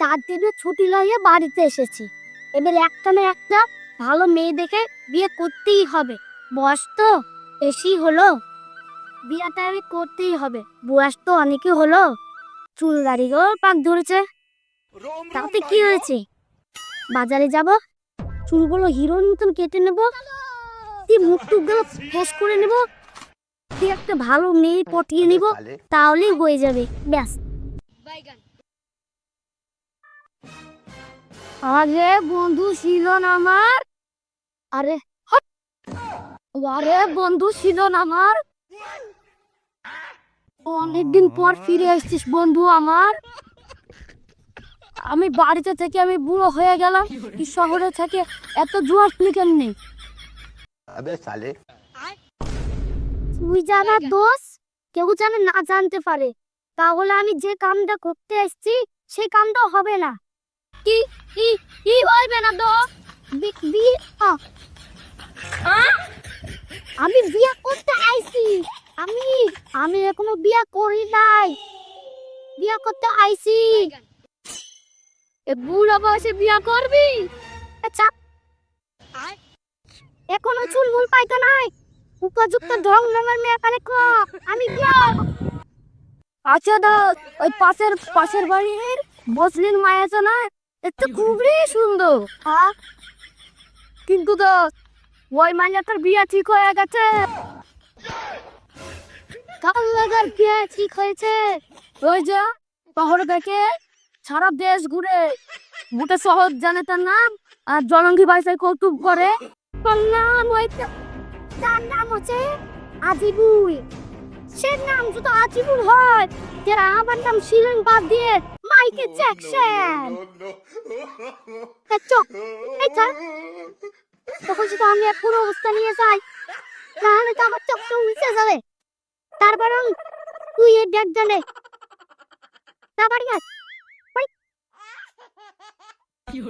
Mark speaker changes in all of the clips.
Speaker 1: চার দিনের ছুটি লাগিয়ে বাড়িতে এসেছি। এবার একটা না একটা ভালো মেয়ে দেখে বিয়ে করতেই হবে। বয়স তো বেশি হলো। বিয়েটা আমি করতেই হবে। বয়স তো অনেকই হলো। চুল দাড়িও পাক ধরেছে। তাতে কি হয়েছে? বাজারে যাব? চুলগুলো হিরোর মতন কেটে নেব। দিয়ে মুখ টুকগুলো ফেস করে নেব। দিয়ে একটা ভালো মেয়ে পটিয়ে নেব। তাহলেই হয়ে যাবে। ব্যাস। আরে বন্ধু ছিল না আমার। আরে আরে বন্ধু ছিল না আমার। অনেকদিন পর ফিরে এসেছিস বন্ধু আমার। আমি বাড়িতে থেকে আমি বুড়ো হয়ে গেলাম। কি শহরে থেকে এত জোয়ার
Speaker 2: তুই কেমনি?
Speaker 1: তুই জানা দোষ? কেউ যেন না জানতে পারে। তাহলে আমি যে কামটা করতে এসেছি সেই কামটা হবে না। কি কি কি হইবে না বি- আমি বিয়ে করতে আইছি। আমি আমি এখনও বিয়ে করি নাই। বিয়ে করতে আইছি। এ বুড়ো বয়সে বিয়ে করবি? আচ্ছা এখনও চুল মুল পাইতো নাই। উপযুক্ত ঢং ঢঙের মেয়ে কানে ক আমি বিয়া আচ্ছা দা ওই পাশের পাশের বাড়ির বসলিন মায়া আছে না একটু খুবই সুন্দর। হ্যাঁ কিন্তু দা ওই মাইয়াটার বিয়া ঠিক হয়ে গেছে। কাল লাগার বিয়া ঠিক হয়েছে। ওই যে শহর থেকে সারা দেশ ঘুরে, মোটে শহর জানে তার নাম, আর জনঙ্গি বাইসাই কৌতুক করে। তার নাম ওই তার নাম হচ্ছে আজিবুল। সে নাম যদি আজিবুল হয়, যারা আমার নাম শিলেন বাদ দিয়ে মাইকেল জ্যাকসন এই চোখ এই চোখ তখন যদি আমি এক পুরো অবস্থা নিয়ে যাই। তাহলে তো আমার চোখটা উঠে যাবে। তার বরং তুই এর ডেক জানে তারপরে আয়। ওই। বিয়ে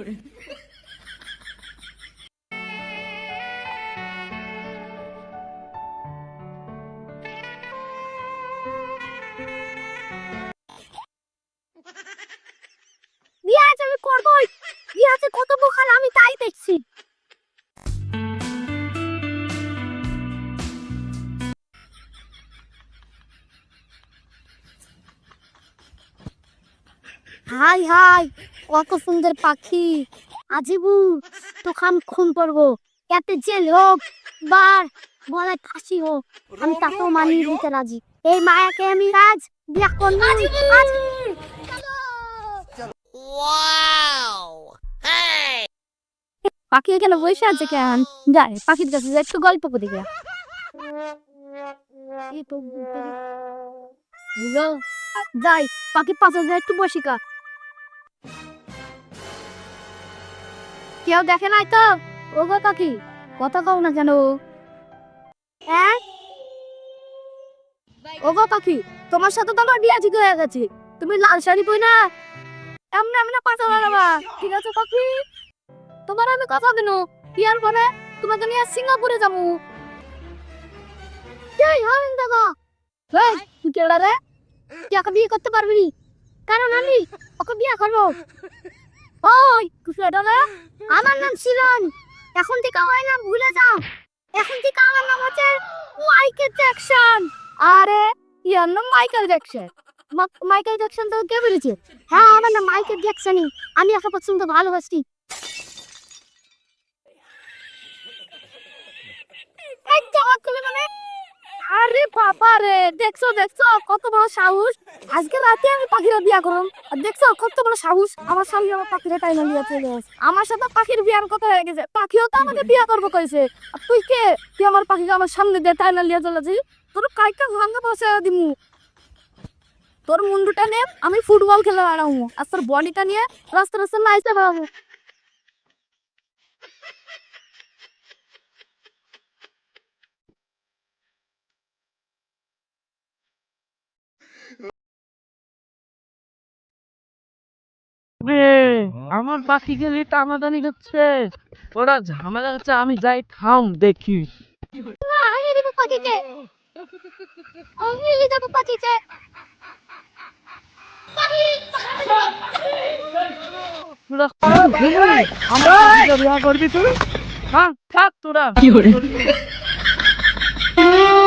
Speaker 1: করবোই বিয়ে আছে কত বোখাল আমি তাই দেখছি। হাই হাই কত সুন্দর পাখি। আজিবু তোকে আমি খুন করব। এতে জেল হোক বার বলে ফাঁসি হোক আমি তাতেও মানিয়ে নিতে রাজি। এই মায়াকে আমি আজ বিয়ে করব। আজ পাখি এখানে বসে আছে কেন? যাই পাখির কাছে যাই একটু গল্প করে গিয়া যাই, পাখির পাশে যাই একটু বসি কা। কেউ দেখে নাই তো? ও গো পাখি কথা কও না কেন? হ্যাঁ? ও গো পাখি তোমার সাথে তো আমার বিয়া ঠিক হয়ে গেছে। তুমি লাল শাড়ি পই না এমনি এমনি কথা বলাবা ঠিক আছে পাখি তোমার আমি কথা দিন। বিয়ার পরে তোমাকে নিয়ে সিঙ্গাপুরে যাব তুই বিয়ে করতে পারবি কারণ আমি ওকে বিয়ে করব রে আমার নাম এখন ভুলে যাও। এখন নাম হচ্ছে আরে ইয়ার নাম মাইকেল তো হ্যাঁ আমার নাম আমি পছন্দ ভালোবাসি এই জামা খুলে মানে আরে বাবা রে, দেখছ দেখছ, কত বড় সাহস। আজকে রাতে আমি পাখিরা বিয়া করলাম। আর দেখছ, কত বড় সাহস। আমার সামনে আমার পাখিরা টাইনা লিয়া চলে আমার সাথে পাখির বিয়ার কথা হয়ে গেছে। পাখিও তো আমাকে বিয়া করব কইছে। আর তুই কে? তুই আমার পাখিকে আমার সামনে দিয়ে টাইনা লিয়া চলে যাই তোর কাইটা ভাঙা বসে দিমু। তোর মুন্ডুটা নিয়ে আমি ফুটবল খেলে বেড়াবো আর তোর বডিটা নিয়ে রাস্তা রাস্তা নাইতে বেড়াবো
Speaker 3: রে আমার পাখি গেলে টানাটানি করছে ওরা ঝামেলা হচ্ছে আমি যাই থাম দেখি।
Speaker 1: আমি দিব পাখিকে আমি দিব পাখিকে পাখি
Speaker 3: তোরা আমার বিয়া করবি তুই? হ্যাঁ থাক তোরা।